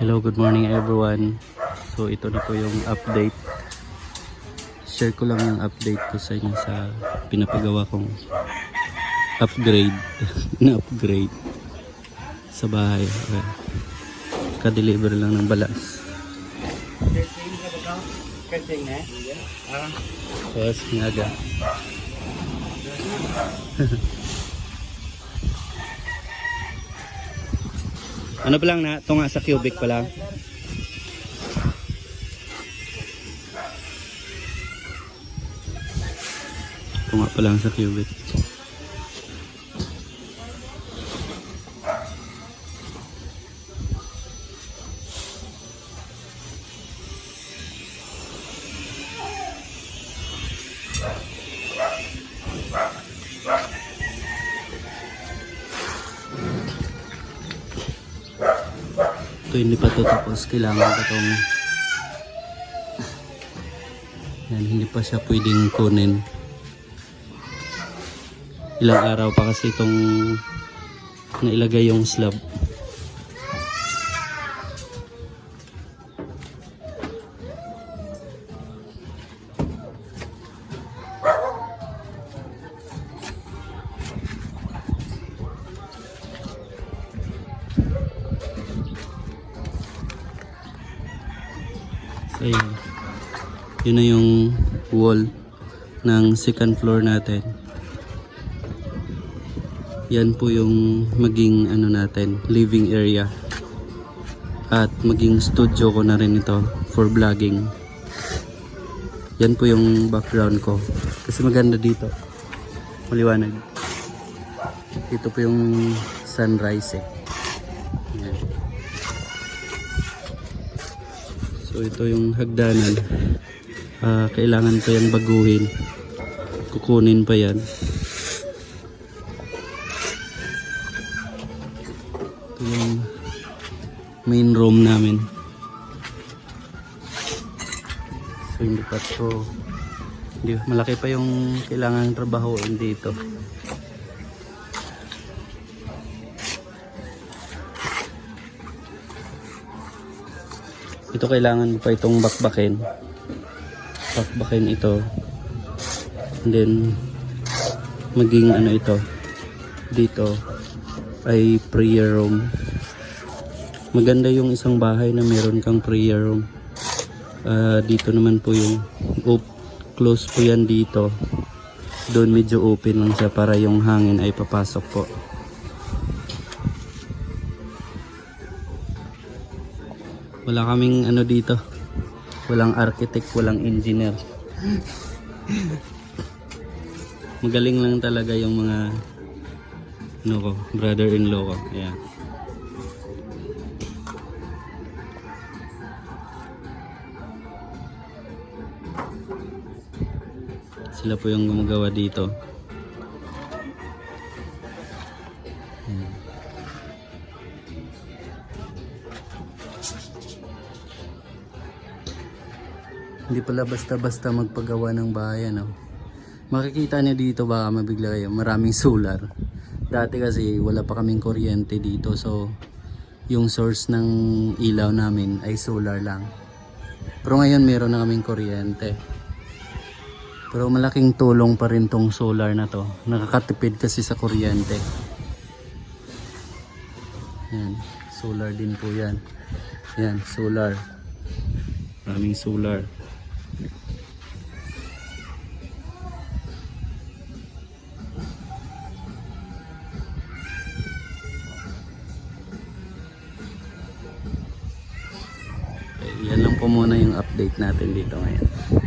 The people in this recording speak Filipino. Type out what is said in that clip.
Hello, good morning everyone. So ito na po yung update. Share ko lang yung update ko sa inyo sa pinapagawa kong upgrade. Na-upgrade sa bahay. Ayan. Ka-deliver lang ng balas. Yes, ngaga. ano pa lang na? Ito nga sa cubic pa lang. Ito nga pa lang sa cubic. Ito hindi pa to tapos. Kailangan ko itong yan, hindi pa siya pwedeng kunin. Ilang araw pa kasi itong nailagay yung slab So, yun. Na yung wall ng second floor natin. Yan po yung maging ano natin, living area. At maging studio ko na rin ito for vlogging. Yan po yung background ko. Kasi maganda dito. Maliwanag. Ito po yung sunrise eh. So ito yung hagdanan. Ah, kailangan pa yan baguhin. Kukunin pa yan. Ito yung main room namin. So hindi pa to hindi, malaki pa yung kailangan trabahoin dito. Ito kailangan pa itong bakbakin. Bakbakin ito. And then maging ano ito dito ay prayer room. Maganda yung isang bahay na meron kang prayer room. Ah, dito naman po yung op close po yan dito. Doon medyo open lang siya para yung hangin ay papasok po. Wala kaming ano dito. Walang architect, walang engineer. Magaling lang talaga yung mga ano ko, brother-in-law ko. Ayan. Sila po yung gumagawa dito. Hindi pala basta-basta magpagawa ng bahay, ano. Makikita niyo dito baka mabigla kayo, maraming solar. Dati kasi wala pa kaming kuryente dito, so yung source ng ilaw namin ay solar lang. Pero ngayon meron na kaming kuryente. Pero malaking tulong pa rin tong solar na to. Nakakatipid kasi sa kuryente. Yan, solar din po yan. Yan, solar. Maraming solar. Yan lang po muna yung update natin dito ngayon.